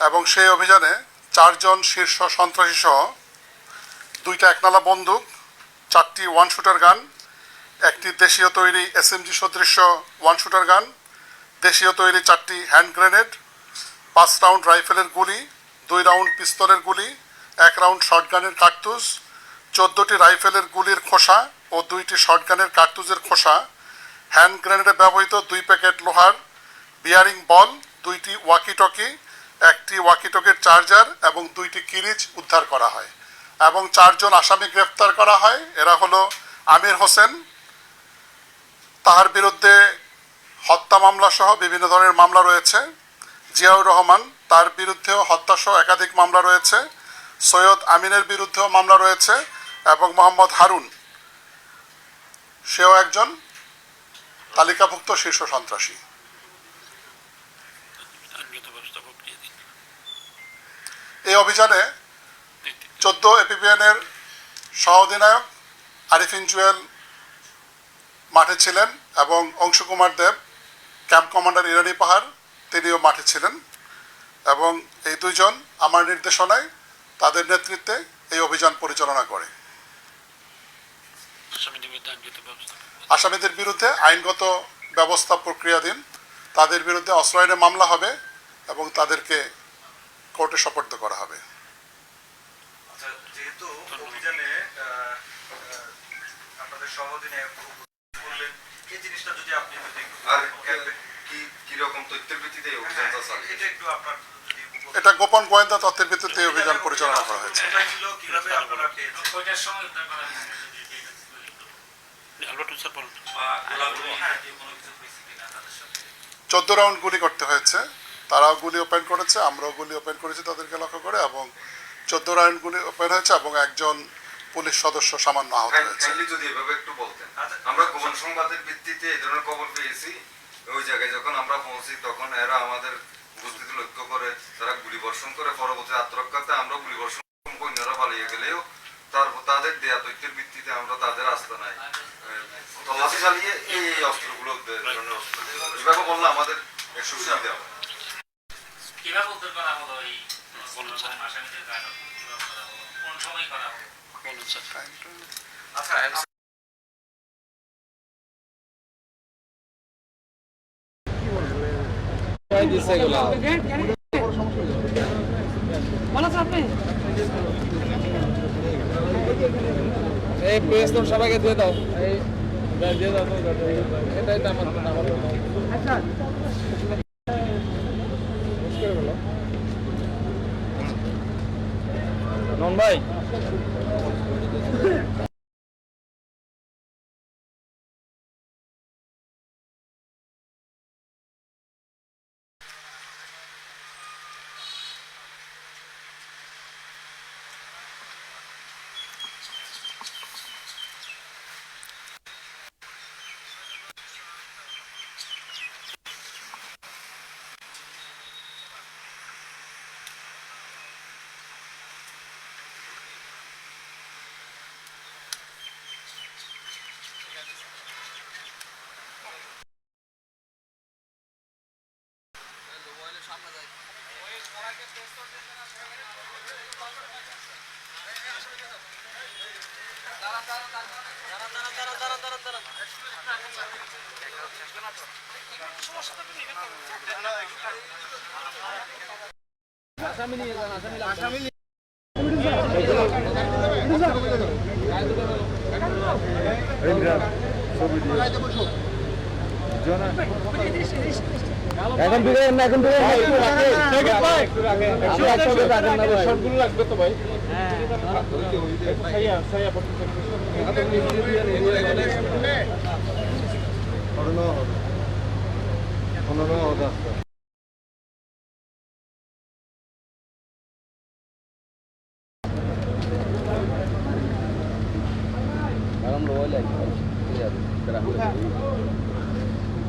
এবং সেই অভিযানে চারজন শীর্ষ সন্ত্রাসী সহ দুইটা একনালা বন্দুক, চারটি ওয়ান শুটার গান একটি দেশীয় তৈরি এসএমজি সদৃশ্য ওয়ান শুটার গান দেশীয় তৈরি চারটি হ্যান্ড গ্রেনেড পাঁচ রাউন্ড রাইফেলের গুলি, দুই রাউন্ড পিস্তলের গুলি, এক রাউন্ড শটগানের কার্তুজ, চোদ্দোটি রাইফেলের গুলির খোসা ও দুইটি শটগানের কার্তুজের খোসা হ্যান্ড গ্রেনেডে ব্যবহৃত দুই প্যাকেট লোহার বিয়ারিং বল দুইটি ওয়াকিটকি একটি ওয়াকিটকির চার্জার এবং দুইটি কিরিজ উদ্ধার করা হয় এবং চারজন আসামি গ্রেফতার করা হয়। এরা হলো আমির হোসেন তার বিরুদ্ধে হত্যা মামলা সহ বিভিন্ন ধরনের মামলা রয়েছে। জিয়াউর রহমান, তার বিরুদ্ধেও হত্যাসহ একাধিক মামলা রয়েছে। সৈয়দ আমিনের বিরুদ্ধেও মামলা রয়েছে এবং মোহাম্মদ হারুন, সেও একজন তালিকাভুক্ত শীর্ষ সন্ত্রাসী আইনগত ব্যবস্থা প্রক্রিয়া দিন এই অভিযানে চোদ্দ এপিবিএনের সহ অধিনায়ক আরিফিন জুয়েল মাঠে ছিলেন এবং অংশুকুমার দেব ক্যাম্প কমান্ডার ইরানি পাহাড় তিনিও মাঠে ছিলেন। এবং এই দুইজন আমার নির্দেশনায় তাদের নেতৃত্বে এই অভিযান পরিচালনা করে। আসামিদের বিরুদ্ধে আইনগত ব্যবস্থা আসামিদের বিরুদ্ধে আইনগত ব্যবস্থা প্রক্রিয়াধীন। তাদের বিরুদ্ধে অস্ত্র আইনে মামলা হবে এবং তাদেরকে কোর্টে সোপর্দ করা হবে। আচ্ছা যেহেতু অভিযানে আহ, আহ, আপনাদের সহদিনে করলেন এই জিনিসটা যদি আপনি যদি একটু কি কীরকম তথ্যের ভিত্তিতে অভিযানটা চালিয়ে এটা একটু আপনার এটা গোপন গোয়েন্দা তথ্যের ভিত্তিতে অভিযান পরিচালনা করা হয়েছে। কীভাবে আপনারা ওইটার সময় হ্যাঁ। চোদ্দ রাউন্ড গুলি করতে হয়েছে। তারাও গুলি ওপেন করেছে আমরাও গুলি ওপেন করেছি তাদেরকে লক্ষ্য করে এবং চোদ্দ রাউন্ড গুলি ওপেন হয়েছে এবং একজন পুলিশ সদস্য সামান্য আহত হয়েছে। যদি এভাবে একটু বলতেন। আচ্ছা, আমরা গোপন সংবাদের ভিত্তিতে এই ধরনের খবর পেয়েছি ওই জায়গায় যখন আমরা পৌঁছি তখন এরা আমাদের উপস্থিতি লক্ষ্য করে তারা গুলি বর্ষণ করে পরবর্তী আত্মরক্ষাতে আমরা গুলি বর্ষণ কন্যারা পালিয়ে গেলেও তার তাদের দেয়া তথ্যের ভিত্তিতে আমরা তাদের আস্থা নাই। তল্লাশি চালিয়ে এই অস্ত্রগুলো এভাবে বললে আমাদের সুবিধা হবে। কীভাবে উদ্ধার করা হলো এই বলুন স্যার। আসামিদের করা হলো কোন সময় করা হলো? বলুন স্যার আচ্ছা, এই তো সবাইকে দিয়ে দাও। এই দিয়ে দাও। এটাই তো আমার আমার আচ্ছা। নন ভাই। আসামি নিয়ে যান আসামি আসামি নিয়ে ছবি দিয়ে এখন থেকে না এখন থেকে সবগুলো লাগবে তো ভাই।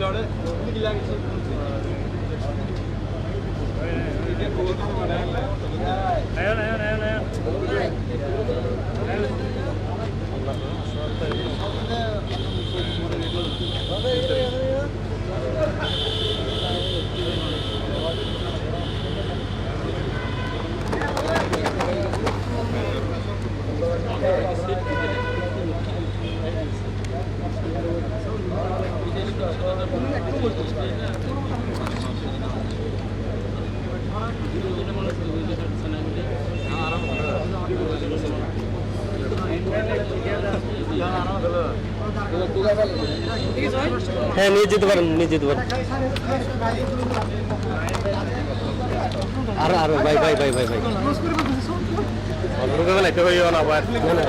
রিদওয়ান ক্যামেরা সেই আপনি হ্যাঁ নিয়ে যেতে পারেন নিয়ে যেতে পারেন। আর আর ভাই ভাই ভাই ভাই ভাই। অন্যরকম একটা ভাই না আবার না না